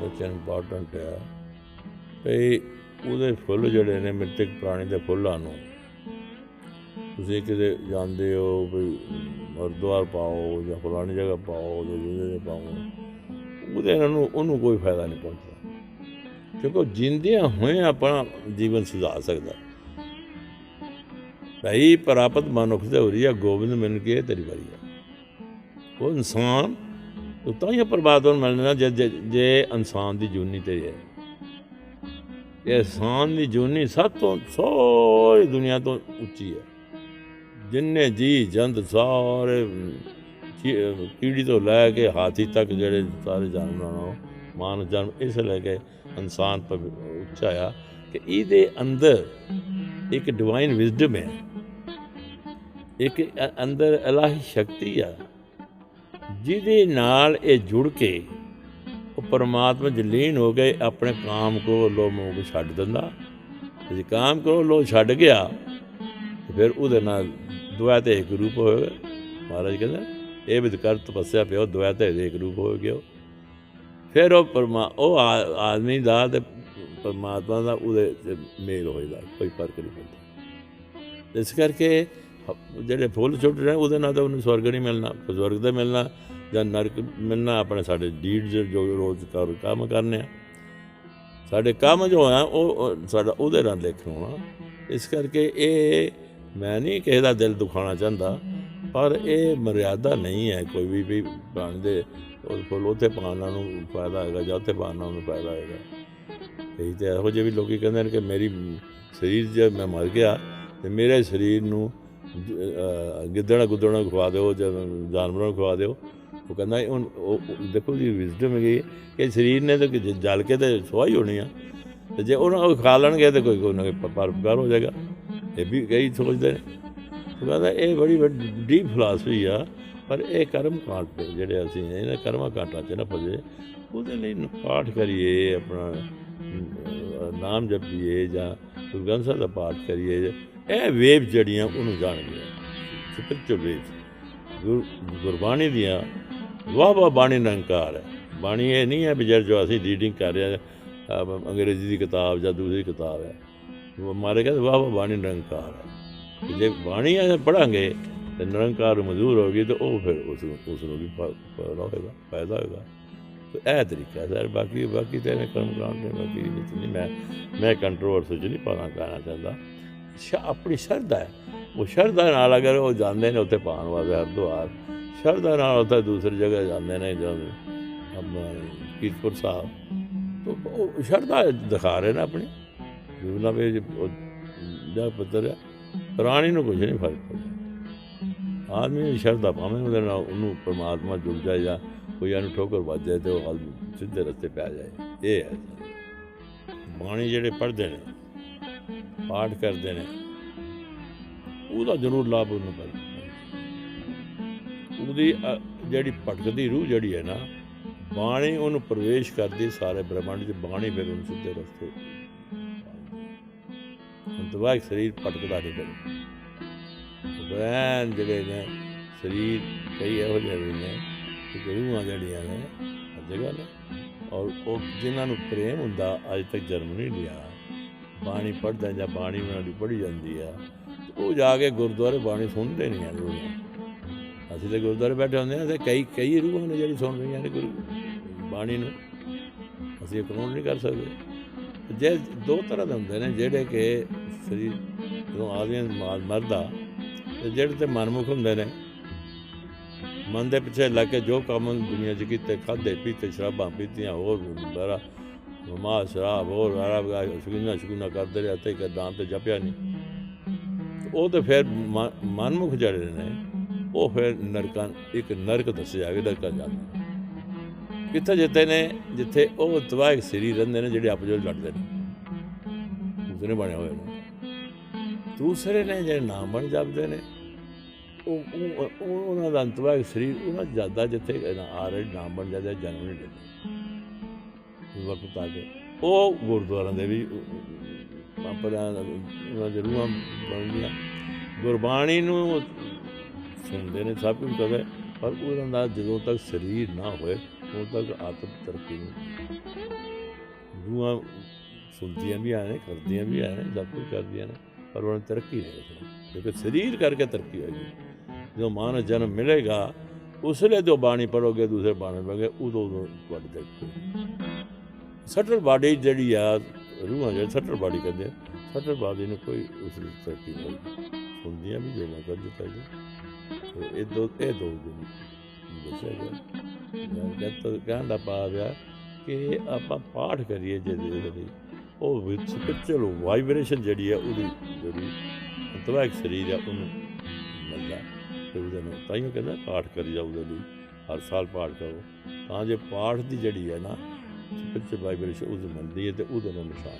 ਬੱਚਿਆਂ ਇੰਪੋਰਟੈਂਟ ਆ ਭਈ ਉਹਦੇ ਫੁੱਲ ਜਿਹੜੇ ਨੇ ਮਿਰਤਕ ਪ੍ਰਾਣੀ ਦੇ ਫੁੱਲਾਂ ਨੂੰ, ਤੁਸੀਂ ਕਿਤੇ ਜਾਂਦੇ ਹੋ ਵੀ ਗੁਰਦੁਆਰ ਪਾਓ ਜਾਂ ਫਲਾਣੀ ਜਗ੍ਹਾ ਪਾਓ ਜਾਂ ਦੂਜੀ ਪਾਓ, ਉਹਦੇ ਨਾਲ ਉਹਨੂੰ ਕੋਈ ਫਾਇਦਾ ਨਹੀਂ ਪਹੁੰਚਦਾ। ਕਿਉਂਕਿ ਉਹ ਜਿੰਦਿਆਂ ਹੋਏ ਆਪਣਾ ਜੀਵਨ ਸੁਧਾਰ ਸਕਦਾ। ਭਈ ਪ੍ਰਾਪਤ ਮਨੁੱਖ ਦੇ ਹੋਰੀ ਆ, ਗੋਬਿੰਦ ਮਿਲ ਕੇ ਤੇਰੀ ਵਾਰੀ ਆ। ਉਹ ਇਨਸਾਨ ਤਾਂ ਹੀ ਪਰਮਾਤਮਾ ਨੂੰ ਮਿਲਣਾ ਜੇ ਜੇ- ਜੇ ਇਨਸਾਨ ਦੀ ਜੂਨੀ ਤੇ ਹੈ। ਇਹ ਇਨਸਾਨ ਦੀ ਜੂਨੀ ਸਭ ਤੋਂ ਸਾਰੀ ਦੁਨੀਆ ਤੋਂ ਉੱਚੀ ਹੈ। ਜਿੰਨੇ ਜੀ ਜੰਤ ਸਾਰੇ ਕੀੜੀ ਤੋਂ ਲੈ ਕੇ ਹਾਥੀ ਤੱਕ ਜਿਹੜੇ ਸਾਰੇ ਜਾਨਵਰਾਂ ਨੂੰ, ਮਾਨਵ ਜਨਮ ਇਸ ਲੈ ਕੇ ਇਨਸਾਨ ਪਰ ਉੱਚਾ ਆ ਕਿ ਇਹਦੇ ਅੰਦਰ ਇੱਕ ਡਿਵਾਈਨ ਵਿਜ਼ਡਮ ਹੈ। ਇੱਕ ਅੰਦਰ ਇਲਾਹੀ ਸ਼ਕਤੀ ਆ। ਜਿਹਦੇ ਨਾਲ ਇਹ ਜੁੜ ਕੇ ਉਹ ਪਰਮਾਤਮਾ ਜਲੀਨ ਹੋ ਗਏ ਆਪਣੇ ਕਾਮ ਕੋ ਲੋ ਮੋਹ ਛੱਡ ਦਿੰਦਾ। ਜੇ ਕਾਮ ਕਰੋ ਲੋ ਛੱਡ ਗਿਆ ਫਿਰ ਉਹਦੇ ਨਾਲ ਦੁਆ ਤੇ ਇੱਕ ਰੂਪ ਹੋਏਗਾ ਮਹਾਰਾਜ ਕਹਿੰਦਾ, ਇਹ ਵਿਦਕਰ ਤਪੱਸਿਆ ਪਿਓ ਦੁਆ ਤੇ ਇੱਕ ਰੂਪ ਹੋ ਗਿਆ। ਫਿਰ ਉਹ ਪਰਮਾ, ਉਹ ਆਦਮੀ ਦਾ ਤੇ ਪਰਮਾਤਮਾ ਦਾ ਉਹਦੇ 'ਚ ਮੇਲ ਹੋਏਗਾ ਕੋਈ ਫ਼ਰਕ ਨਹੀਂ ਪੈਂਦਾ। ਇਸ ਕਰਕੇ ਜਿਹੜੇ ਫੁੱਲ ਛੁੱਟ ਰਹੇ, ਉਹਦੇ ਨਾਲ ਤਾਂ ਉਹਨੂੰ ਸਵਰਗ ਨਹੀਂ ਮਿਲਣਾ। ਸਵਰਗ ਦਾ ਮਿਲਣਾ ਜਾਂ ਨਰਕ ਮਿਲਣਾ, ਆਪਣੇ ਸਾਡੇ ਡੀਡ ਜੋ ਰੋਜ਼ ਕਰ, ਕੰਮ ਕਰਨੇ ਆ। ਸਾਡੇ ਕੰਮ ਜੋ ਆ, ਉਹ ਸਾਡਾ ਉਹਦੇ ਨਾਲ ਲਿਖ ਹੋਣਾ। ਇਸ ਕਰਕੇ ਇਹ ਮੈਂ ਨਹੀਂ ਕਿਸੇ ਦਾ ਦਿਲ ਦੁਖਾਉਣਾ ਚਾਹੁੰਦਾ, ਪਰ ਇਹ ਮਰਿਆਦਾ ਨਹੀਂ ਹੈ ਕੋਈ ਵੀ ਵੀ ਪ੍ਰਾਣੀ ਦੇ ਉਹ ਫੁੱਲ, ਉੱਥੇ ਪਾਉਣ ਨਾਲ ਨੂੰ ਫਾਇਦਾ ਹੈਗਾ ਜਾਂ ਉੱਥੇ ਪਾਉਣ ਨਾਲ ਨੂੰ ਫਾਇਦਾ ਹੈਗਾ। ਕਈ ਤੇ ਇਹੋ ਜਿਹੇ ਵੀ ਲੋਕੀ ਕਹਿੰਦੇ ਨੇ ਕਿ ਮੇਰੀ ਸਰੀਰ ਜੇ ਮੈਂ ਮਰ ਗਿਆ, ਤੇ ਮੇਰੇ ਸਰੀਰ ਨੂੰ ਗਿੱਦੜਾ ਗੁੱਦੜਾ ਖਵਾ ਦਿਓ ਜਾਨਵਰਾਂ ਨੂੰ ਖਵਾ ਦਿਓ। ਉਹ ਕਹਿੰਦਾ ਉਹ ਦੇਖੋ ਜੀ ਵਿਜ਼ਡਮ ਹੈਗੀ ਕਿ ਸਰੀਰ ਨੇ ਤਾਂ ਜਲ ਕੇ ਤੇ ਸਵਾਈ ਹੋਣੀ ਆ। ਤੇ ਜੇ ਉਹਨਾਂ ਉਹ ਖਾ ਲੈਣਗੇ ਤੇ ਕੋਈ ਕੋਈ ਨਾ ਕੋਈ ਹੋ ਜਾਏਗਾ। ਇਹ ਵੀ ਕਈ ਸੋਚਦੇ ਨੇ। ਉਹ ਕਹਿੰਦਾ ਇਹ ਬੜੀ ਵੱਡੀ ਡੀਪ ਫਿਲਾਸਫੀ ਆ, ਪਰ ਇਹ ਕਰਮ ਕਾਂਡ ਤੇ ਜਿਹੜੇ ਅਸੀਂ ਇਹਨਾਂ ਕਰਮਾਂ ਕਾਂਟਾਂ 'ਚ ਨਾ ਫਸੇ। ਉਹਦੇ ਲਈ ਪਾਠ ਕਰੀਏ, ਆਪਣਾ ਨਾਮ ਜਪੀਏ ਜਾਂ ਗੁਰਗ੍ਰੰਥ ਸਾਹਿਬ ਦਾ ਪਾਠ ਕਰੀਏ ਇਹ ਵੇਵ ਜੜੀਆਂ ਉਹਨੂੰ ਜਾਣਗੀਆਂ। ਸਪਿਰਚੁਅਲ ਵੇਵ ਗੁਰਬਾਣੀ ਦੀਆਂ ਵਾਹ ਵਾਹ ਬਾਣੀ ਨਿਰੰਕਾਰ ਹੈ। ਬਾਣੀ ਇਹ ਨਹੀਂ ਹੈ ਵੀ ਜੋ ਅਸੀਂ ਰੀਡਿੰਗ ਕਰ ਰਹੇ ਹਾਂ ਅੰਗਰੇਜ਼ੀ ਦੀ ਕਿਤਾਬ ਜਾਂ ਦੂਸਰੀ ਕਿਤਾਬ ਹੈ। ਉਹ ਮਾਰੇ ਕਹਿੰਦੇ ਵਾਹ ਵਾਹ ਬਾਣੀ ਨਿਰੰਕਾਰ ਹੈ। ਜੇ ਬਾਣੀ ਅਸੀਂ ਪੜਾਂਗੇ ਤੇ ਨਿਰੰਕਾਰ ਮਜ਼ਦੂਰ ਹੋਗੀ ਤੇ ਉਹ ਫਿਰ ਉਸ ਨੂੰ ਉਸ ਨੂੰ ਵੀ ਫਾਇਦਾ ਹੋਏਗਾ ਫਾਇਦਾ ਹੋਏਗਾ। ਇਹ ਤਰੀਕਾ ਸਰ, ਬਾਕੀ ਬਾਕੀ ਤੇ ਐਵੇਂ ਕਰਮ ਕਾਂਡ ਨੇ ਬਾਕੀ ਵਿੱਚ ਨਹੀਂ। ਮੈਂ ਮੈਂ ਕੰਟਰੋਵਰਸੀ ਚ ਨਹੀਂ ਪਾਣਾ ਕਹਿਣਾ ਚਾਹੁੰਦਾ। ਸ਼ ਆਪਣੀ ਸ਼ਰਧਾ ਹੈ। ਉਹ ਸ਼ਰਧਾ ਨਾਲ ਅਗਰ ਉਹ ਜਾਂਦੇ ਨੇ ਉੱਥੇ ਪਾਉਣ ਵਾਸਤੇ ਹਰਦੁਆਰ, ਸ਼ਰਧਾ ਨਾਲ ਉੱਥੇ ਦੂਸਰੀ ਜਗ੍ਹਾ ਜਾਂਦੇ ਨੇ ਜਦੋਂ ਆਪਣਾ ਕੀਰਤਪੁਰ ਸਾਹਿਬ, ਤੋ ਉਹ ਸ਼ਰਧਾ ਦਿਖਾ ਰਹੇ ਨੇ ਆਪਣੀ। ਗੁਰੂ ਨਾ ਵੀ ਉਹ ਜਾ ਪੱਤਰ ਹੈ ਪ੍ਰਾਣੀ ਨੂੰ ਕੁਝ ਨਹੀਂ ਫ਼ਰਕ ਪੈਂਦਾ। ਆਦਮੀ ਸ਼ਰਧਾ ਭਾਵੇਂ ਉਹਦੇ ਨਾਲ ਉਹਨੂੰ ਪਰਮਾਤਮਾ ਜੁੜ ਜਾਏ ਜਾਂ ਕੋਈ ਇਹਨੂੰ ਠੋਕਰ ਵੱਜ ਜਾਏ ਤੇ ਉਹ ਆਦਮੀ ਸਿੱਧੇ ਰਸਤੇ ਪੈ ਜਾਏ ਇਹ ਹੈ ਬਾਣੀ ਜਿਹੜੇ ਪੜ੍ਹਦੇ ਨੇ ਪਾਠ ਕਰਦੇ ਨੇ ਉਹਦਾ ਜ਼ਰੂਰ ਲਾਭ ਉਹਨੂੰ ਪੈਂਦਾ ਉਹਦੀ ਜਿਹੜੀ ਭਟਕਦੀ ਰੂਹ ਜਿਹੜੀ ਹੈ ਨਾ ਬਾਣੀ ਉਹਨੂੰ ਪ੍ਰਵੇਸ਼ ਕਰਦੀ ਸਾਰੇ ਬ੍ਰਹਮੰਡ 'ਚ ਬਾਣੀ ਫਿਰ ਉਹਨੂੰ ਸਿੱਧੇ ਰਸਤੇ ਦਵਾਈ ਸਰੀਰ ਭਟਕਦਾ ਨਹੀਂ ਫਿਰ ਬੈਨ ਜਿਹੜੇ ਨੇ ਸਰੀਰ ਕਈ ਇਹੋ ਜਿਹੇ ਨੇ ਕਿ ਰੂਹਾਂ ਜਿਹੜੀਆਂ ਨੇ ਹਰ ਜਗ੍ਹਾ ਨੇ। ਔਰ ਉਹ ਜਿਨ੍ਹਾਂ ਨੂੰ ਪ੍ਰੇਮ ਹੁੰਦਾ, ਅੱਜ ਤੱਕ ਜਨਮ ਨਹੀਂ ਲਿਆ। ਬਾਣੀ ਪੜ੍ਹਦਾ ਜਾਂ ਬਾਣੀ ਉਹਨਾਂ ਦੀ ਪੜ੍ਹੀ ਜਾਂਦੀ ਆ, ਉਹ ਜਾ ਕੇ ਗੁਰਦੁਆਰੇ ਬਾਣੀ ਸੁਣਦੇ ਨਹੀਂ ਆ ਰੂਹਾਂ ਅਸੀਂ ਤਾਂ ਗੁਰਦੁਆਰੇ ਬੈਠੇ ਹੁੰਦੇ ਆ ਤੇ ਕਈ ਕਈ ਰੂਹਾਂ ਨੇ ਜਿਹੜੀ ਸੁਣ ਰਹੀਆਂ ਨੇ ਗੁਰੂ ਬਾਣੀ ਨੂੰ। ਅਸੀਂ ਕਾਨੂੰਨ ਨਹੀਂ ਕਰ ਸਕਦੇ। ਜੇ ਦੋ ਤਰ੍ਹਾਂ ਦੇ ਹੁੰਦੇ ਨੇ, ਜਿਹੜੇ ਕਿ ਸਰੀਰ ਜਦੋਂ ਆਦਮੀ ਮਾਰ, ਮਰਦਾ, ਤੇ ਜਿਹੜੇ ਤੇ ਮਨਮੁਖ ਹੁੰਦੇ ਨੇ ਮਨ ਦੇ ਪਿੱਛੇ ਲੱਗ ਕੇ ਜੋ ਕੰਮ ਦੁਨੀਆ 'ਚ ਕੀਤੇ ਖਾਦੇ ਪੀਤੇ, ਸ਼ਰਾਬਾਂ ਪੀਤੀਆਂ, ਹੋਰ ਬਰਾ ਮਮਾ, ਸ਼ਰਾਬ, ਹੋਰ ਆਰਾਬ ਗਾ ਸ਼ੁਗਨਾ ਸ਼ੁਗਨਾ ਕਰਦੇ ਰਹੇ, ਤੇ ਕਦਾਂ ਤੇ ਜਪਿਆ ਨਹੀਂ ਉਹ ਤੇ ਫਿਰ ਮ- ਮਨਮੁਖ ਜਿਹੜੇ ਨੇ, ਉਹ ਫਿਰ ਨਰਕਾਂ, ਇੱਕ ਨਰਕ ਦੱਸਿਆ ਜਾਵੇ ਨਰਕਾਂ ਜਾਂਦੇ ਕਿੱਥੇ ਜਿੱਤੇ ਨੇ, ਜਿੱਥੇ ਉਹ ਤਵਾਇਕ ਸਰੀਰ ਰਹਿੰਦੇ ਨੇ, ਜਿਹੜੇ ਆਪਸ ਵਿੱਚ ਲੜਦੇ ਨੇ। ਦੂਸਰੇ ਬਣੇ ਹੋਏ ਨੇ। ਦੂਸਰੇ ਨੇ ਜਿਹੜੇ ਨਾਮ ਬਣ ਜਪਦੇ ਨੇ ਉਹ ਉਹਨਾਂ ਦਾ ਅੰਤਵਾਇਕ ਸਰੀਰ ਉਹਨਾਂ ਜ਼ਿਆਦਾ ਜਿੱਥੇ ਆ ਰਹੇ ਨਾਮ ਬਣ ਜਾਂਦੇ, ਜਨਮ ਨਹੀਂ ਲੈਂਦੇ ਵਕਤ ਆ ਕੇ। ਉਹ ਗੁਰਦੁਆਰਾਂ ਦੇ ਵੀ ਆਪਣਾ ਉਹਨਾਂ ਦੇ ਰੂਹਾਂ ਬਣਦੀਆਂ ਗੁਰਬਾਣੀ ਨੂੰ ਸੁਣਦੇ ਨੇ, ਸਭ ਕੁਝ ਕਦੇ ਪਰ ਉਹਨਾਂ ਦਾ ਜਦੋਂ ਤੱਕ ਸਰੀਰ ਨਾ ਹੋਏ, ਉਦੋਂ ਤੱਕ ਆਤਮ ਤਰੱਕੀ ਨਹੀਂ ਰੂਹਾਂ ਸੁਣਦੀਆਂ ਵੀ ਆ ਕਰਦੀਆਂ ਵੀ ਆ ਸਭ ਕੁਝ ਕਰਦੀਆਂ ਨੇ, ਪਰ ਉਹਨਾਂ ਨੂੰ ਤਰੱਕੀ ਨਹੀਂ ਉਸ ਕਿਉਂਕਿ ਸਰੀਰ ਕਰਕੇ ਤਰੱਕੀ ਹੋਏਗੀ ਜਦੋਂ ਮਾਂ ਨੂੰ ਜਨਮ ਮਿਲੇਗਾ, ਉਸ ਵੇਲੇ ਜੋ ਬਾਣੀ ਪੜੋਗੇ ਦੂਸਰੇ ਬਾਣੀ ਪੜੋਗੇ ਉਦੋਂ ਉਦੋਂ ਤੁਹਾਡੀ ਤਰੱਕੀ ਸਟਲ ਬਾਡੀ ਜਿਹੜੀ ਆ, ਰੂਹਾਂ ਜਿਹੜੀ ਸਟਲ ਬਾਡੀ ਕਹਿੰਦੇ ਸਟਲ ਬਾਡੀ ਨੂੰ ਕੋਈ ਉਸ ਦੀ ਤਰੱਕੀ ਨਹੀਂ ਹੋਈ ਵੀ, ਜੋ ਮੈਂ ਦਿੱਤਾ ਜੀ। ਇਹ ਦੋ ਇਹ ਦੋ ਦਿਨ ਦੱਸਿਆ ਗਿਆ। ਮੈਂ ਕਹਿੰਦਾ ਕਹਿਣ ਦਾ ਕਿ ਆਪਾਂ ਪਾਠ ਕਰੀਏ ਜਿਹਦੇ ਲਈ ਉਹ ਵਿੱਚ ਸਪਿਰਚੁਅਲ ਵਾਈਬ੍ਰੇਸ਼ਨ ਜਿਹੜੀ ਆ, ਉਹਦੀ ਜਿਹੜੀ ਅੰਤਵਾਇਕ ਸਰੀਰ ਆ, ਉਹਨੂੰ ਵਾਸਤੇ ਉਹਦੇ ਨੂੰ, ਤਾਂ ਹੀ ਕਹਿੰਦਾ ਪਾਠ ਕਰੀ ਜਾਓ ਉਹਦੇ ਲਈ, ਹਰ ਸਾਲ ਪਾਠ ਕਰੋ। ਤਾਂ ਜੇ ਪਾਠ ਦੀ ਜੜੀ ਹੈ ਨਾ, ਸਪਿਰਚੁਅਲ ਵਾਈਬ੍ਰੇਸ਼ਨ ਉਹਦੇ ਮੰਦੀ ਤੇ ਉਹਦੇ ਨਾਲ ਨਿਸ਼ਾਨ